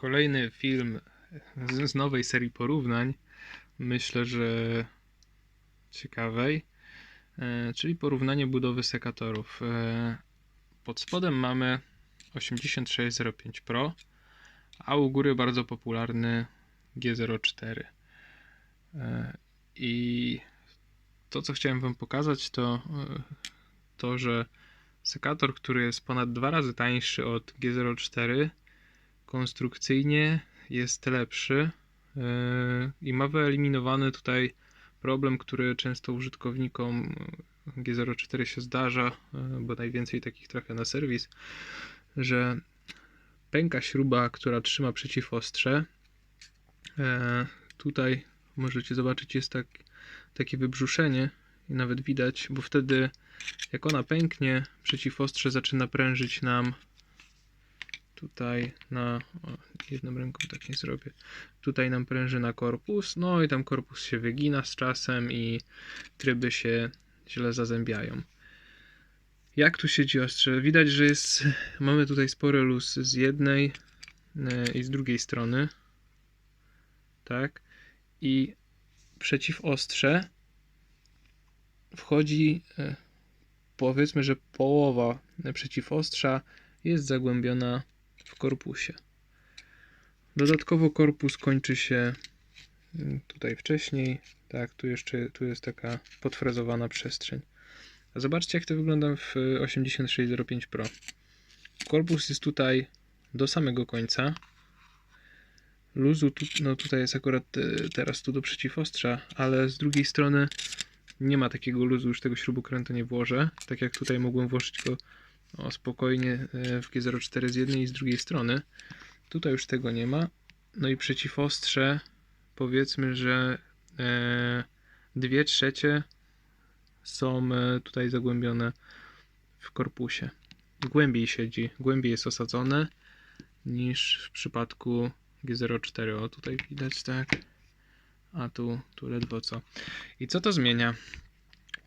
Kolejny film z, z nowej serii porównań. Myślę, że ciekawej. E, czyli porównanie budowy sekatorów. E, pod spodem mamy 8605 Pro, a u góry bardzo popularny G04. E, I to, co chciałem Wam pokazać, to e, to, że sekator, który jest ponad dwa razy tańszy od G04, konstrukcyjnie jest lepszy yy, i ma wyeliminowany tutaj problem, który często użytkownikom G04 się zdarza, yy, bo najwięcej takich trafia na serwis, że pęka śruba, która trzyma przeciwostrze. Tutaj możecie zobaczyć, jest tak, takie wybrzuszenie i nawet widać, bo wtedy jak ona pęknie, przeciwostrze zaczyna prężyć nam tutaj na o, jedną ręką tak nie zrobię. Tutaj nam pręży na korpus no i tam korpus się wygina z czasem i tryby się źle zazębiają. Jak tu siedzi ostrze? Widać, że jest mamy tutaj spory luz z jednej e, i z drugiej strony. Tak. I przeciw ostrze wchodzi e, powiedzmy, że połowa przeciwostrza jest zagłębiona w korpusie. Dodatkowo korpus kończy się mm, tutaj wcześniej. Tak, tu jeszcze tu jest taka podfrezowana przestrzeń. A zobaczcie, jak to wygląda w 8605 Pro. Korpus jest tutaj do samego końca. Luzu tu, no tutaj jest akurat e, teraz tu do przeciwostrza, ale z drugiej strony nie ma takiego luzu, już tego śrubokręta nie włożę. Tak jak tutaj mogłem włożyć go o, spokojnie e, w G04 z jednej i z drugiej strony. Tutaj już tego nie ma. No i przeciwostrze powiedzmy, że e, dwie trzecie są e, tutaj zagłębione w korpusie. Głębiej siedzi, głębiej jest osadzone niż w przypadku G04. O, tutaj widać tak. A tu, tu ledwo co. I co to zmienia?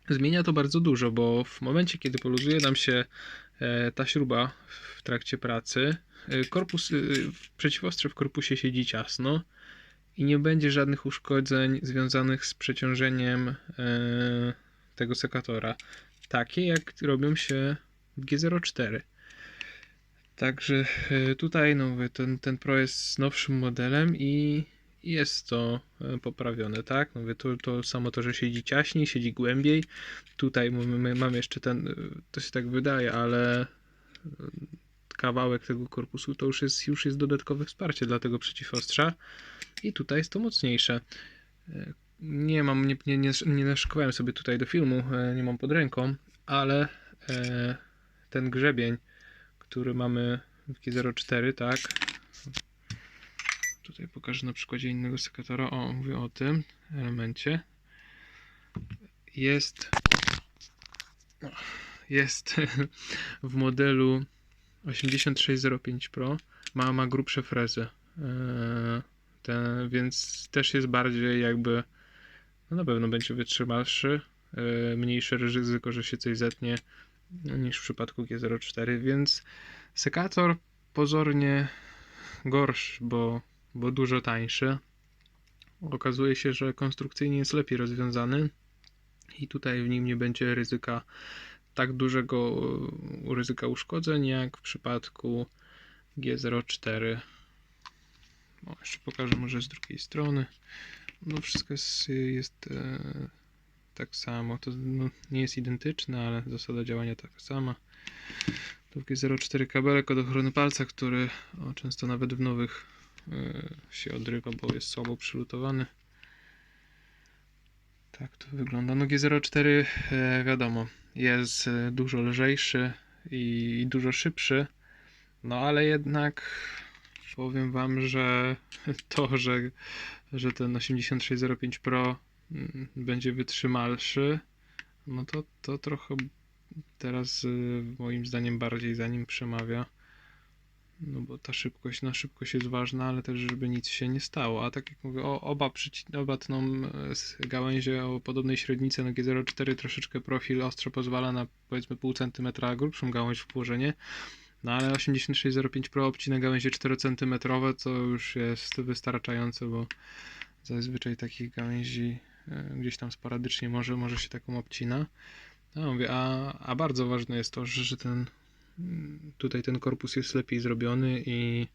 Zmienia to bardzo dużo, bo w momencie, kiedy poluzuje nam się ta śruba w trakcie pracy, e, korpus, e, przeciwostrze w korpusie siedzi ciasno i nie będzie żadnych uszkodzeń związanych z przeciążeniem tego sekatora. Takie jak robią się w G04. Także tutaj no, ten, ten Pro jest nowszym modelem i jest to e, poprawione, tak? Mówię, to, to samo to, że siedzi ciaśniej, siedzi głębiej. Tutaj mamy jeszcze ten, e, to się tak wydaje, ale e, kawałek tego korpusu to już jest, już jest dodatkowe wsparcie dla tego przeciwostrza i tutaj jest to mocniejsze. Nie mam, nie, nie, nie, nie naszykowałem sobie tutaj do filmu, nie mam pod ręką, ale ten grzebień, który mamy w G04, tak, Tutaj pokażę na przykładzie innego sekatora. O, mówię o tym elemencie. Jest jest w modelu 8605 Pro ma, ma grubsze frezy. E, ten, więc też jest bardziej jakby no na pewno będzie wytrzymalszy, e, mniejsze ryzyko, że się coś zetnie niż w przypadku G04, więc sekator pozornie gorszy, bo bo dużo tańszy. Okazuje się, że konstrukcyjnie jest lepiej rozwiązany i tutaj w nim nie będzie ryzyka tak dużego ryzyka uszkodzeń jak w przypadku G04. O, jeszcze pokażę może z drugiej strony. No wszystko jest, jest e, tak samo. To no, nie jest identyczne, ale zasada działania taka sama. Tu G04 kabelek od ochrony palca, który o, często nawet w nowych E, się odrywa, bo jest słabo przylutowany. Tak to wygląda. No G04 e, wiadomo, jest e, dużo lżejszy i dużo szybszy, no ale jednak powiem Wam, że to, że, że ten 8605 Pro mm, będzie wytrzymalszy, no to, to trochę teraz moim zdaniem bardziej za nim przemawia. No bo ta szybkość, na szybkość jest ważna, ale też żeby nic się nie stało. A tak jak mówię, o, oba, oba tną e, gałęzie o podobnej średnicy na G04 troszeczkę profil ostro pozwala na powiedzmy pół centymetra grubszą gałąź w położenie. No ale 8605 Pro obcina gałęzie 4 cm, co już jest wystarczające, bo zazwyczaj takich gałęzi e, gdzieś tam sporadycznie może, może się taką obcina. No mówię, a, a bardzo ważne jest to, że, że ten tutaj ten korpus jest lepiej zrobiony i,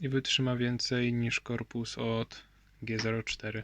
i wytrzyma więcej niż korpus od G04.